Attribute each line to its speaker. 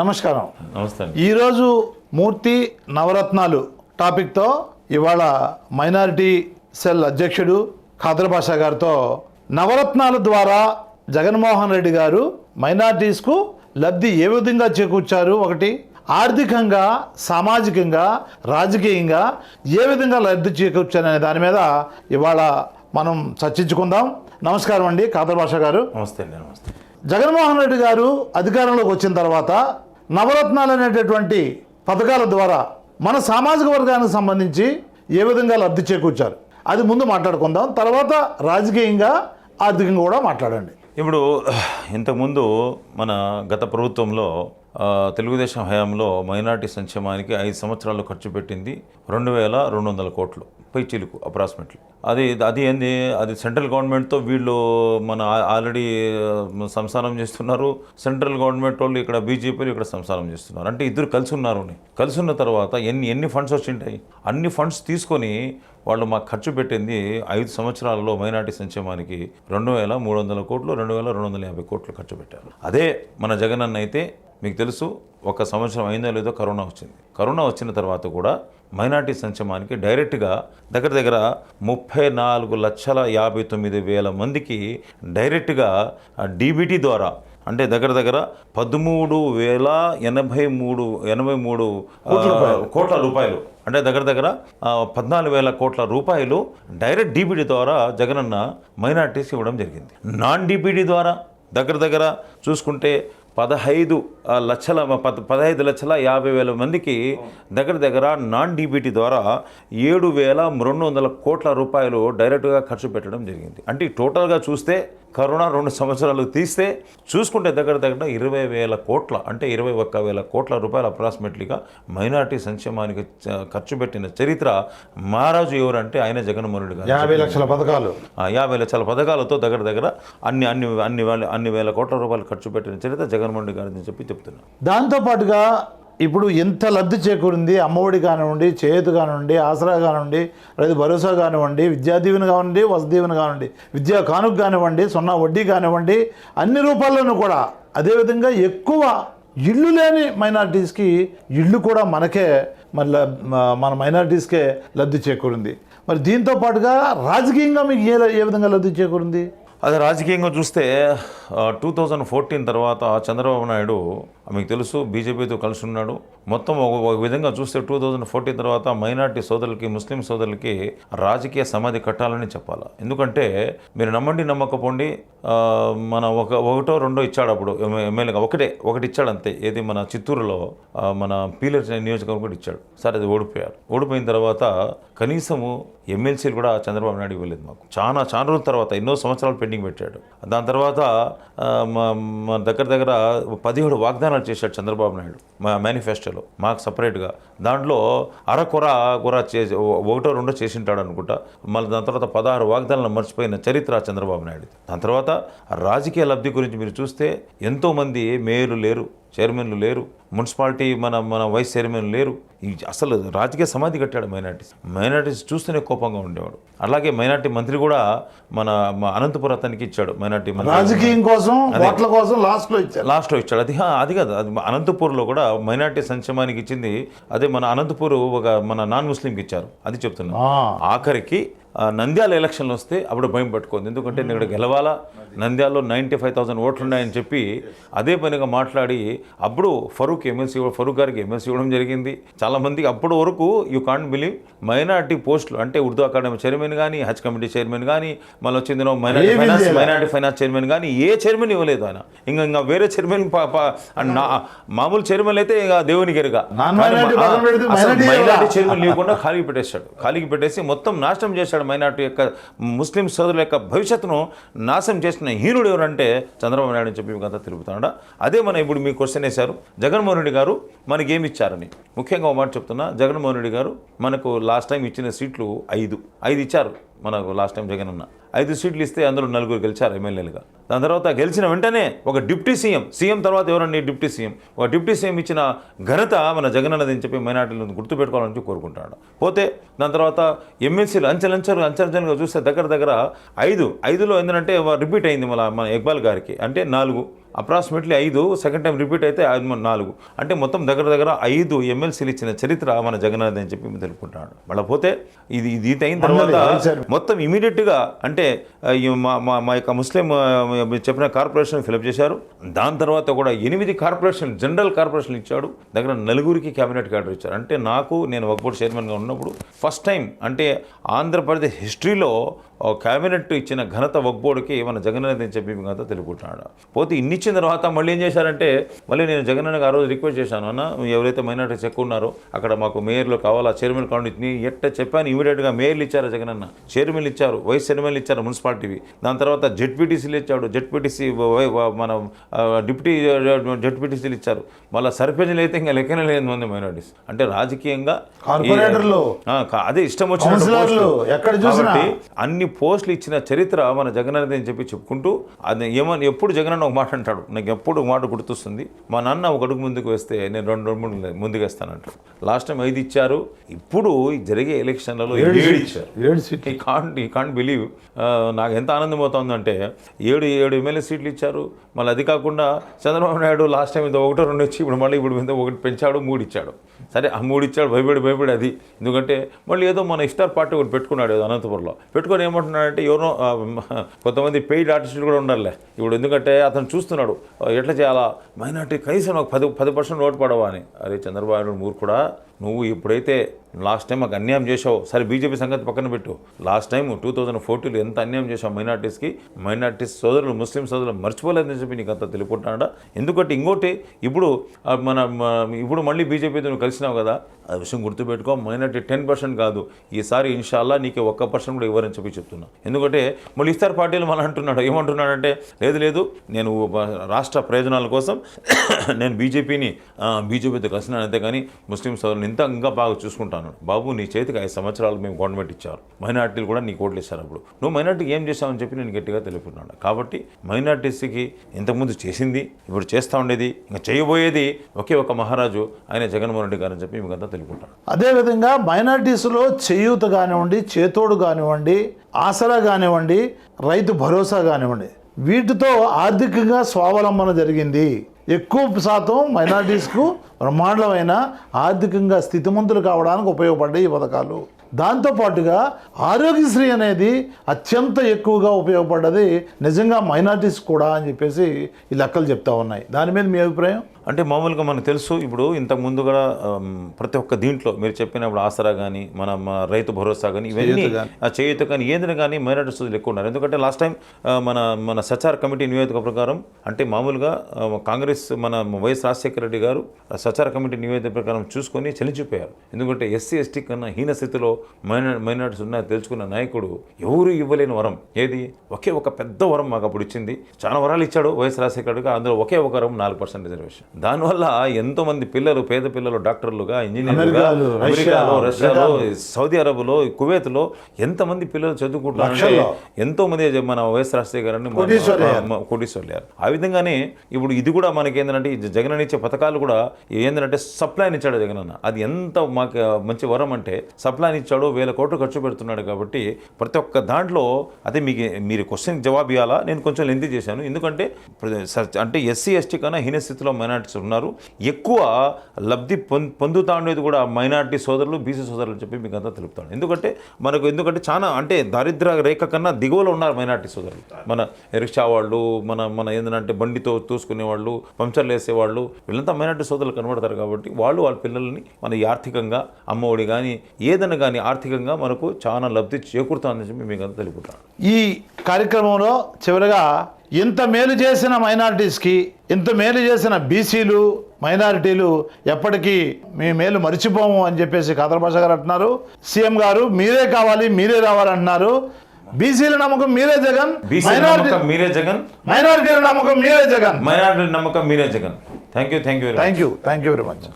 Speaker 1: నమస్కారం.
Speaker 2: నమస్తే.
Speaker 1: ఈరోజు మూర్తి నవరత్నాలు టాపిక్తో ఇవాళ మైనారిటీ సెల్ అధ్యక్షుడు ఖాదర్ బాషా గారితో నవరత్నాల ద్వారా జగన్మోహన్ రెడ్డి గారు మైనారిటీస్కు లబ్ధి ఏ విధంగా చేకూర్చారు? ఒకటి ఆర్థికంగా సామాజికంగా రాజకీయంగా ఏ విధంగా లబ్ధి చేకూర్చారు అనే దాని మీద ఇవాళ మనం చర్చించుకుందాం. నమస్కారం అండి ఖాదర్ బాషా గారు.
Speaker 2: నమస్తే అండి నమస్తే.
Speaker 1: జగన్మోహన్ రెడ్డి గారు అధికారంలోకి వచ్చిన తర్వాత నవరత్నాలు అనేటటువంటి పథకాల ద్వారా మన సామాజిక వర్గానికి సంబంధించి ఏ విధంగా లబ్ధి చేకూర్చారు? అది ముందు మాట్లాడుకుందాం. తర్వాత రాజకీయంగా ఆర్థికంగా కూడా మాట్లాడండి.
Speaker 2: ఇప్పుడు ఇంతకుముందు మన గత ప్రభుత్వంలో తెలుగుదేశం హయాంలో మైనార్టీ సంక్షేమానికి ఐదు సంవత్సరాలు ఖర్చు పెట్టింది రెండు వేల రెండు వందల కోట్లు పై చిలుకు అప్రాక్సిమేట్లీ అది అది ఏంది? అది సెంట్రల్ గవర్నమెంట్తో వీళ్ళు మన ఆల్రెడీ సంసారం చేస్తున్నారు. సెంట్రల్ గవర్నమెంట్ వాళ్ళు ఇక్కడ బీజేపీలు ఇక్కడ సంసారం చేస్తున్నారు. అంటే ఇద్దరు కలిసి ఉన్నారు కలిసి ఉన్న తర్వాత ఎన్ని ఎన్ని ఫండ్స్ వచ్చింటాయి? అన్ని ఫండ్స్ తీసుకొని వాళ్ళు మాకు ఖర్చు పెట్టింది ఐదు సంవత్సరాలలో మైనార్టీ సంక్షేమానికి రెండు వేల మూడు వందల కోట్లు రెండు వేల రెండు వందల యాభై కోట్లు ఖర్చు పెట్టారు. అదే మన జగనన్న అయితే మీకు తెలుసు ఒక సంవత్సరం అయిందో లేదో కరోనా వచ్చింది. కరోనా వచ్చిన తర్వాత కూడా మైనార్టీ సంక్షేమానికి డైరెక్ట్గా దగ్గర దగ్గర ముప్పై నాలుగు లక్షల యాభై తొమ్మిది వేల మందికి డైరెక్ట్గా డీబీటీ ద్వారా అంటే దగ్గర దగ్గర పదమూడు వేల ఎనభై మూడు ఎనభై మూడు కోట్ల రూపాయలు. అంటే దగ్గర దగ్గర పద్నాలుగు వేల కోట్ల రూపాయలు డైరెక్ట్ డీబీటీ ద్వారా జగనన్న మైనార్టీస్ ఇవ్వడం జరిగింది. నాన్ డీబీటీ ద్వారా దగ్గర దగ్గర చూసుకుంటే పదహైదు లక్షల పద పదహైదు లక్షల యాభై వేల మందికి దగ్గర దగ్గర నాన్ డీబీటీ ద్వారా ఏడు వేల రెండు వందల కోట్ల రూపాయలు డైరెక్ట్గా ఖర్చు పెట్టడం జరిగింది. అంటే టోటల్గా చూస్తే కరోనా రెండు సంవత్సరాలు తీస్తే చూసుకుంటే దగ్గర దగ్గర ఇరవై వేల కోట్ల అంటే ఇరవై ఒక్క వేల కోట్ల రూపాయలు అప్రాక్సిమేట్లీగా మైనార్టీ సంక్షేమానికి ఖర్చు పెట్టిన చరిత్ర మహారాజు ఎవరంటే ఆయన జగన్మోహన్ రెడ్డి గారు.
Speaker 1: యాభై లక్షల పథకాలు.
Speaker 2: యాభై లక్షల పథకాలతో దగ్గర దగ్గర అన్ని అన్ని అన్ని వేల అన్ని వేల కోట్ల రూపాయలు ఖర్చు పెట్టిన చరిత్ర జగన్మోహన్ రెడ్డి గారిని చెప్పి చెప్తున్నాను
Speaker 1: దాంతోపాటుగా ఇప్పుడు ఎంత లబ్ధి చేకూరింది అమ్మఒడి కానివ్వండి చేతి కానివ్వండి ఆసరా కానివ్వండి రైతు భరోసా కానివ్వండి విద్యా దీవెన కానివ్వండి వసతి దీవెన కానివ్వండి విద్యా కానుక కానివ్వండి సున్నా వడ్డీ కానివ్వండి అన్ని రూపాల్లోనూ కూడా. అదేవిధంగా ఎక్కువ ఇల్లు లేని మైనారిటీస్కి ఇల్లు కూడా మనకే మరి మన మైనారిటీస్కే లబ్ధి చేకూరింది. మరి దీంతో పాటుగా రాజకీయంగా మీకు ఏ ఏ విధంగా లబ్ధి చేకూరింది?
Speaker 2: అదే రాజకీయంగా చూస్తే టూ థౌజండ్ ఫోర్టీన్ తర్వాత చంద్రబాబు నాయుడు మీకు తెలుసు బీజేపీతో కలిసి ఉన్నాడు. మొత్తం ఒక విధంగా చూస్తే టూ థౌజండ్ ఫోర్టీన్ తర్వాత మైనార్టీ సోదరులకి ముస్లిం సోదరులకి రాజకీయ సమాధి కట్టాలని చెప్పాలి? ఎందుకంటే మీరు నమ్మండి నమ్మకపోండి మన ఒక ఒకటో రెండో ఇచ్చాడు అప్పుడు ఎమ్మెల్యేగా. ఒకటే ఒకటి ఇచ్చాడు అంతే. ఏది మన చిత్తూరులో మన పీలర్ నియోజకవర్గం కూడా ఇచ్చాడు. సరే అది ఓడిపోయారు. ఓడిపోయిన తర్వాత కనీసము ఎమ్మెల్సీలు కూడా చంద్రబాబు నాయుడు ఇవ్వలేదు మాకు. చాలా చాలా రోజుల తర్వాత ఎన్నో సంవత్సరాలు పెండింగ్ పెట్టాడు. దాని తర్వాత మా దగ్గర దగ్గర పదిహేడు వాగ్దానాలు చేశాడు చంద్రబాబు నాయుడు మా పరీక్షలో మాకు సపరేట్గా. దాంట్లో అరకొర కొర చేసి ఒకటో రెండో చేసింటాడు అనుకుంటా మళ్ళీ దాని తర్వాత పదహారు వాగ్దానాలు మర్చిపోయిన చరిత్ర చంద్రబాబు నాయుడు దాని తర్వాత రాజకీయ లబ్ధి గురించి మీరు చూస్తే ఎంతోమంది మేలు లేరు. చైర్మన్లు లేరు. మున్సిపాలిటీ మన మన వైస్ చైర్మన్ లేరు. అసలు రాజకీయ సమాధి కట్టాడు మైనార్టీస్. మైనార్టీస్ చూస్తేనే కోపంగా ఉండేవాడు. అలాగే మైనార్టీ మంత్రి కూడా మన అనంతపురం అతనికి ఇచ్చాడు మైనార్టీ
Speaker 1: రాజకీయం కోసం ఓట్ల కోసం లాస్ట్లో ఇచ్చారు.
Speaker 2: లాస్ట్లో ఇచ్చాడు. అది అది కాదు అది అనంతపూర్లో కూడా మైనార్టీ సంక్షేమానికి ఇచ్చింది. అదే మన అనంతపూర్ ఒక మన నాన్ ముస్లింకి ఇచ్చారు. అది చెప్తున్నాను. ఆఖరికి నంద్యాల ఎలక్షన్లు వస్తే అప్పుడు భయం పట్టుకుంది. ఎందుకంటే నేను ఇక్కడ గెలవాలా? నంద్యాలలో నైంటీ ఫైవ్ థౌసండ్ ఓట్లు ఉన్నాయని చెప్పి అదే పనిగా మాట్లాడి అప్పుడు ఫరూక్ ఎమ్మెల్సీ ఫరూక్ గారికి ఎమ్మెల్సీ ఇవ్వడం జరిగింది. చాలా మందికి అప్పటి వరకు యూ కాంట్ బిలీవ్ మైనార్టీ పోస్టులు అంటే ఉర్దూ అకాడమీ చైర్మన్ కానీ హజ్ కమిటీ చైర్మన్ కానీ మళ్ళీ వచ్చింది minority finance. Minority finance chairman కానీ ఏ చైర్మన్ ఇవ్వలేదు ఆయన. ఇంకా ఇంకా వేరే చైర్మన్ మామూలు చైర్మన్ అయితే ఇక
Speaker 1: నాన్
Speaker 2: కానీ
Speaker 1: మైనారిటీ?
Speaker 2: చైర్మన్ లేకుండా ఖాళీ పెట్టేశాడు. ఖాళీకి పెట్టేసి మొత్తం నాశనం చేశాడు మైనార్టీ యొక్క ముస్లిం సోదరుల యొక్క భవిష్యత్తును నాశనం చేసిన హీనుడు ఎవరంటే చంద్రబాబు నాయుడు అని చెప్పి మీకు అంతా తిరుగుతాడా అదే మన ఇప్పుడు మీ క్వశ్చన్ వేశారు. జగన్మోహన్ రెడ్డి గారు మనకి ఇచ్చారని ముఖ్యంగా ఒక మాట చెప్తున్నా జగన్మోహన్ రెడ్డి గారు మనకు లాస్ట్ టైం ఇచ్చిన సీట్లు ఐదు. ఐదు ఇచ్చారు మనకు లాస్ట్ టైం జగన్ అన్న ఐదు సీట్లు ఇస్తే అందులో నలుగురు గెలిచారు ఎమ్మెల్యేలుగా. దాని తర్వాత గెలిచిన వెంటనే ఒక డిప్యూటీ సీఎం సీఎం తర్వాత ఎవరండి డిప్యూటీ సీఎం? ఒక డిప్యూటీ సీఎం ఇచ్చిన ఘనత మన జగన్ అన్నది అని చెప్పి మైనార్టీలను గుర్తుపెట్టుకోవాలని చెప్పి కోరుకుంటాడు. పోతే దాని తర్వాత ఎమ్మెల్సీలు అంచెలంచెలు అంచెలంచెలుగా చూస్తే దగ్గర దగ్గర ఐదు ఐదులో ఏంటంటే రిపీట్ అయింది మన మన ఇక్బాల్ గారికి. అంటే నాలుగు అప్రాక్సిమేట్లీ ఐదు సెకండ్ టైం రిపీట్ అయితే నాలుగు. అంటే మొత్తం దగ్గర దగ్గర ఐదు ఎమ్మెల్సీలు ఇచ్చిన చరిత్ర మన జగన్ అని చెప్పి మేము తెలుపుకుంటాడు. మళ్ళీ పోతే ఇది ఇది అయిన తర్వాత మొత్తం ఇమీడియట్గా అంటే అంటే ఈ మా మా యొక్క ముస్లిం చెప్పిన కార్పొరేషన్ ఫిలప్ చేశారు. దాని తర్వాత కూడా ఎనిమిది కార్పొరేషన్ జనరల్ కార్పొరేషన్ ఇచ్చాడు. దగ్గర నలుగురికి క్యాబినెట్ క్యాడర్ ఇచ్చారు. అంటే నాకు నేను ఒక బోర్డు చైర్మన్గా ఉన్నప్పుడు ఫస్ట్ టైం అంటే ఆంధ్రప్రదేశ్ హిస్టరీలో క్యాబినెట్ ఇచ్చిన ఘనత వక్బోర్డుకి మన జగన్ అని చెప్పి అంతా తెలుపుకుంటున్నాడు. పోతే ఇన్ని ఇచ్చిన తర్వాత మళ్ళీ ఏం చేశారంటే మళ్ళీ నేను జగన్ ఆ రోజు రిక్వెస్ట్ చేశాను. అన్న ఎవరైతే మైనార్టీ చెక్ ఉన్నారో అక్కడ మాకు మేయర్లు కావాలా చైర్మన్ కావాలి ఎట్ట చెప్పాను ఇమీడియట్గా మేయర్లు ఇచ్చారు జగన్ అన్న చైర్మన్లు ఇచ్చారు వైస్ చైర్మన్లు ఇచ్చారు. మున్సిపాలిటీవి దాని తర్వాత జెడ్పీటీసీలు ఇచ్చాడు. జెడ్పీటీసీ మన డిప్యూటీ జెడ్పీటీసీలు ఇచ్చారు. మళ్ళీ సర్పంచ్లు అయితే ఇంకా లెక్కనే లేదు మంది మైనార్టీస్. అంటే రాజకీయంగా అదే ఇష్టం వచ్చిన. అన్ని పోస్టులు ఇచ్చిన చరిత్ర మన జగన్ అని చెప్పి చెప్పుకుంటూ అది ఏమని ఎప్పుడు జగన్ అన్న ఒక మాట అంటాడు? నాకు ఎప్పుడు ఒక మాట గుర్తొస్తుంది. మా నాన్న ఒక అడుగు ముందుకు వేస్తే నేను రెండు రెండు మూడు ముందుకు వేస్తానంటాడు లాస్ట్ టైం ఐదు ఇచ్చారు. ఇప్పుడు జరిగే ఎలక్షన్లలో ఏడు ఇచ్చారు. ఈ కాంట్ ఈ కాంట్ బిలీవ్ నాకు ఎంత ఆనందమవుతుందంటే ఏడు ఏడు ఎమ్మెల్యే సీట్లు ఇచ్చారు. మళ్ళీ అది కాకుండా చంద్రబాబు నాయుడు లాస్ట్ టైం ఇంత ఒకటో రెండు వచ్చి ఇప్పుడు మళ్ళీ ఇప్పుడు ఇంత ఒకటి పెంచాడు మూడు ఇచ్చాడు. సరే ఆ మూడు ఇచ్చాడు భయపడి భయపడి అది. ఎందుకంటే మళ్ళీ ఏదో మన ఇష్టార్ పార్టీ ఒకటి పెట్టుకున్నాడు ఏదో అనంతపురంలో. పెట్టుకొని ఏమంటున్నాడంటే ఎవరో కొంతమంది పెయిడ్ ఆర్టిస్టులు కూడా ఉండాలి ఇప్పుడు ఎందుకంటే అతను చూస్తున్నాడు ఎట్లా చేయాలా? మైనార్టీ కనీసం ఒక పది పది పర్సెంట్ ఓటు పడవా అని. అరే చంద్రబాబు నాయుడు మూర్ఖుడా? నువ్వు ఇప్పుడైతే లాస్ట్ టైం మాకు అన్యాయం చేసావు సరే బీజేపీ సంగతి పక్కన పెట్టు. లాస్ట్ టైం టూ థౌజండ్ ఫోర్టీలో ఎంత అన్యాయం చేసావు మైనార్టీస్కి? మైనార్టీస్ సోదరులు ముస్లిం సోదరులు మర్చిపోలేదని చెప్పి నీకు అంత తెలియకుంటున్నాడా ఎందుకంటే ఇంకోటి ఇప్పుడు మన ఇప్పుడు మళ్ళీ బీజేపీతో నువ్వు కలిసినావు కదా? ఆ విషయం గుర్తుపెట్టుకో మైనార్టీ టెన్ పర్సెంట్ కాదు. ఈసారి ఇన్షాల్లా నీకు ఒక్క పర్సెంట్ కూడా ఇవ్వరని చెప్పి చెప్తున్నా. ఎందుకంటే మళ్ళీ ఇస్తారు పార్టీలు మన అంటున్నాడు. ఏమంటున్నాడంటే లేదు లేదు నేను రాష్ట్ర ప్రయోజనాల కోసం నేను బీజేపీని బీజేపీతో కలిసినాను అంతేగాని ముస్లిం సోదరులు ఇంత ఇంకా బాగా చూసుకుంటాను. బాబు నీ చేతికి ఐదు సంవత్సరాలు మేము గవర్నమెంట్ ఇచ్చారు. మైనార్టీలు కూడా నీకు ఓట్లు ఇస్తారు అప్పుడు. నువ్వు మైనార్టీకి ఏం చేసావని చెప్పి నేను గట్టిగా తెలుపుతున్నాను కాబట్టి మైనార్టీస్కి ఇంతకుముందు చేసింది ఇప్పుడు చేస్తూ ఉండేది ఇంకా చేయబోయేది ఒకే ఒక మహారాజు ఆయన జగన్మోహన్ రెడ్డి గారు అని చెప్పి మీకు అంతా తెలుపుకుంటాను
Speaker 1: అదేవిధంగా మైనార్టీస్లో చేయూత కానివ్వండి చేతోడు కానివ్వండి ఆసరా కానివ్వండి రైతు భరోసా కానివ్వండి వీటితో ఆర్థికంగా స్వావలంబన జరిగింది. ఎక్కువ శాతం మైనార్టీస్కు బ్రహ్మాండమైన ఆర్థికంగా స్థితిమంతులు కావడానికి ఉపయోగపడ్డాయి ఈ పథకాలు. దాంతోపాటుగా ఆరోగ్యశ్రీ అనేది అత్యంత ఎక్కువగా ఉపయోగపడ్డది. నిజంగా మైనార్టీస్ కూడా అని చెప్పేసి ఈ లెక్కలు చెప్తా ఉన్నాయి. దాని మీద మీ అభిప్రాయం?
Speaker 2: అంటే మామూలుగా మనకు తెలుసు ఇప్పుడు ఇంతకు ముందు కూడా ప్రతి ఒక్క దీంట్లో మీరు చెప్పినప్పుడు ఆసరా కానీ మన రైతు భరోసా కానీ ఇవన్నీ
Speaker 1: చేయూత గాని.
Speaker 2: ఆ చేయూత కానీ ఏదైనా కానీ మైనారిటీ సోదరులు ఎక్కువ ఉన్నారు. ఎందుకంటే లాస్ట్ టైం మన మన సచార్ కమిటీ నివేదిక ప్రకారం అంటే మామూలుగా కాంగ్రెస్ మన వైఎస్ రాజశేఖర రెడ్డి గారు సచార్ కమిటీ నివేదిక ప్రకారం చూసుకొని చెలించిపోయారు ఎందుకంటే ఎస్సీ ఎస్టీ కన్నా హీన స్థితిలో మైనా మైనారిటీస్ ఉన్నాయని తెలుసుకున్న నాయకుడు ఎవరు ఇవ్వలేని వరం. ఏది? ఒకే ఒక పెద్ద వరం మాకు అప్పుడు ఇచ్చింది. చాలా వరాలు ఇచ్చాడు వైఎస్ రాజశేఖర రెడ్డి అందులో ఒకే ఒక వరం నాలుగు పర్సెంట్ రిజర్వేషన్ దానివల్ల ఎంతో మంది పిల్లలు పేద పిల్లలు డాక్టర్లుగా ఇంజనీర్లుగా
Speaker 1: అమెరికాలో,
Speaker 2: అమెరికాలో
Speaker 1: రష్యా,
Speaker 2: రష్యాలో సౌదీ అరబ్లో కువైత్లో ఎంతమంది పిల్లలు చదువుకుంటున్నారు. ఎంతో మంది మన వైఎస్ రాజశేఖర్ గారిని మన-
Speaker 1: కోటీశ్వరులు అయ్యారు.
Speaker 2: మ- కోటీశ్వరులు అయ్యారు. ఆ విధంగానే ఇప్పుడు ఇది కూడా మనకి ఏంటంటే జగన్ ఇచ్చే పథకాలు కూడా ఏంటంటే సప్లైని ఇచ్చాడు జగన్ అన్న అది ఎంత మాకు మంచి వరం అంటే సప్లైని ఇచ్చాడు వేల కోట్లు ఖర్చు పెడుతున్నాడు కాబట్టి ప్రతి ఒక్క దాంట్లో అదే మీకు మీరు క్వశ్చన్ జవాబు ఇవ్వాలా నేను కొంచెం లెంతి చేశాను ఎందుకంటే అంటే ఎస్సీ ఎస్టీ కన్నా హీన స్థితిలో మైనార్టీస్ ఉన్నారు. ఎక్కువ లబ్ధి పొందుతా ఉండేది కూడా మైనార్టీ సోదరులు బీసీ సోదరులు చెప్పి మీకు అంతా తెలుపుతాను. ఎందుకంటే మనకు ఎందుకంటే చాలా అంటే దారిద్ర రేఖ కన్నా దిగువలో ఉన్నారు మైనార్టీ సోదరులు. మన రిక్షా వాళ్ళు మన మన ఏంటంటే బండితో తూసుకునే వాళ్ళు పంచర్లు వేసేవాళ్ళు వీళ్ళంతా మైనార్టీ సోదరులు కనబడతారు కాబట్టి వాళ్ళు వాళ్ళ పిల్లల్ని మన ఆర్థికంగా అమ్మఒడి కానీ ఏదైనా కానీ ఆర్థికంగా మనకు చాలా లబ్ధి చేకూరుతుందని చెప్పి మీకు అంతా తెలుపుతాను.
Speaker 1: ఈ కార్యక్రమంలో చివరగా ఇంత మేలు చేసిన మైనారిటీస్కి ఇంత మేలు చేసిన బీసీలు మైనారిటీలు ఎప్పటికీ మీ మేలు మర్చిపోము అని చెప్పేసి కాదర్ భాష గారు అంటున్నారు. సీఎం గారు మీరే కావాలి మీరే రావాలంటున్నారు బీసీల నమ్మకం మీరే జగన్.
Speaker 2: మీరే జగన్.
Speaker 1: మైనారిటీల నమ్మకం మీరే జగన్.
Speaker 2: మైనార్టీ నమ్మకం మీరే Jagan. Thank you thank you
Speaker 1: thank you thank you very much